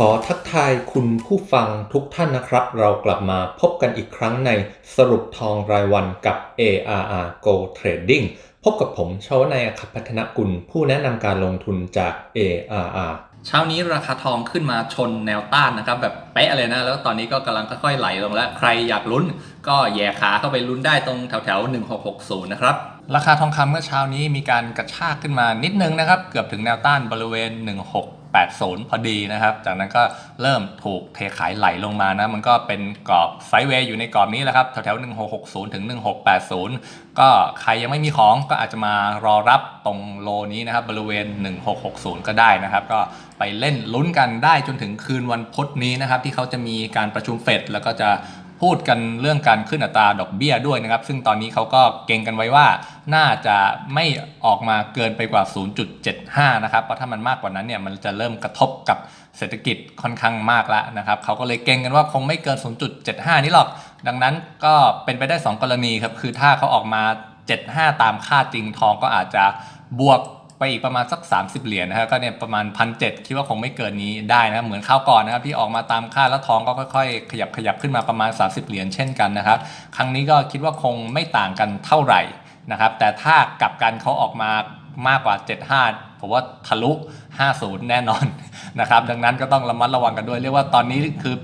ขอทักทายคุณผู้ฟังทุกท่านนะครับ เรากลับมาพบกันอีกครั้งในสรุปทองรายวันกับ ARR Go Trading พบกับผมชวนายอคับพัฒนกุล ผู้แนะนำการลงทุนจาก ARR เช้านี้ราคาทองขึ้นมาชนแนวต้านนะครับแบบเป๊ะเลยนะ แล้วตอนนี้ก็กำลังค่อยๆไหลลงแล้ว ใครอยากลุ้น ก็แย่ขาเข้าไปลุ้นได้ตรงแถวๆ 1660 นะครับราคาทองคำเมื่อเช้านี้มีการกระชากขึ้นมานิดนึงนะครับ เกือบถึงแนวต้านบริเวณ 80 พอดีนะครับ จากนั้นก็เริ่มถูกเทขายไหลลงมานะ มันก็เป็นกรอบไซด์เวย์อยู่ในกรอบนี้แหละครับ แถวๆ 1660 ถึง 1680 ก็ใครยังไม่มีของก็อาจจะมารอรับตรงโลนี้นะครับ บริเวณ 1660 ก็ได้นะครับ ก็ไปเล่นลุ้นกันได้จนถึงคืนวันพุธนี้นะครับ ที่เขาจะมีการประชุมเฟดแล้วก็จะ พูดกันเรื่องการขึ้นอัตราดอกเบี้ยด้วยนะครับ ซึ่งตอนนี้เขาก็เก่งกันไว้ว่า น่าจะไม่ออกมาเกินไปกว่า 0.75 นะครับ เพราะถ้ามันมากกว่านั้นเนี่ยมันจะเริ่มกระทบกับเศรษฐกิจค่อนข้างมากแล้วนะครับเขาก็เลยเก่งกันว่าคงไม่เกิน 0.75 นี้หรอก ดังนั้นก็เป็นไปได้ 2 กรณีครับ คือถ้าเขาออกมา 75 ตามค่าจริงทองก็อาจจะบวก ไปอีกประมาณสัก 30 เหรียญนะครับก็เนี่ยประมาณพันเคิดว่าคงไม่เกินนี้ได้นะเหมือนข้าวก่อนนะครับที่ออกมาตามค่าแล้วทองก็ค่อยๆ ขยับขยับขึ้นมาประมาณ 30 เหรียญเช่นกันนะครับ ครั้งนี้ก็คิดว่าคงไม่ต่างกันเท่าไหร่นะครับ แต่ถ้ากลับกันเขาออกมามากกว่า 75 ผมว่าทะลุ 50 แน่นอนนะครับ ดังนั้นก็ต้องระมัดระวังกันด้วย เรียกว่าตอนนี้คือ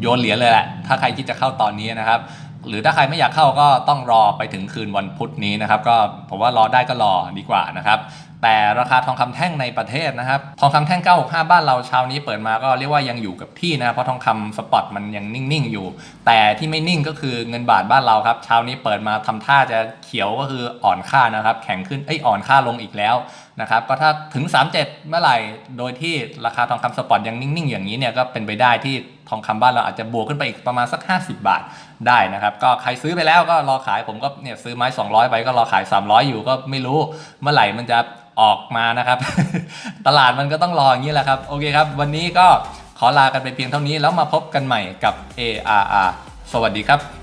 โยนเหรียญเลยแหละ ถ้าใครคิดจะเข้าตอนนี้นะครับ หรือถ้าใครไม่อยากเข้าก็ต้องรอไปถึงคืนวันพุธนี้นะครับ ก็ผมว่ารอได้ก็รอดีกว่านะครับ แต่ราคาทองคำแท่งในประเทศนะครับ ทองคำแท่ง 965 บ้านเราเช้านี้เปิดมาก็เรียกว่ายังอยู่กับที่นะเพราะทองคำสปอตมันยังนิ่ง ๆ อยู่ แต่ที่ไม่นิ่งก็คือเงินบาทบ้านเราครับเช้านี้เปิดมาทำท่าจะเขียวก็คืออ่อนค่านะครับ แข็งขึ้นเอ้ยอ่อนค่าลงอีกแล้ว นะครับก็ถ้าถึง 37 เมื่อไหร่โดยที่ราคาทองคำสปอตยังนิ่ง ๆ อย่างนี้เนี่ยก็เป็นไปได้ที่ทองคำบ้านเราอาจจะบวกขึ้นไปอีกประมาณสัก 50 บาทได้นะครับก็ใครซื้อไปแล้วก็รอขายผมก็เนี่ยซื้อไม้ 200 ไปก็รอขาย 300 อยู่ก็ไม่รู้เมื่อไหร่มันจะออกมานะครับ ตลาดมันก็ต้องรออย่างนี้แหละครับ โอเคครับ วันนี้ก็ขอลากันไปเพียงเท่านี้แล้วมาพบกันใหม่กับ ARR สวัสดีครับ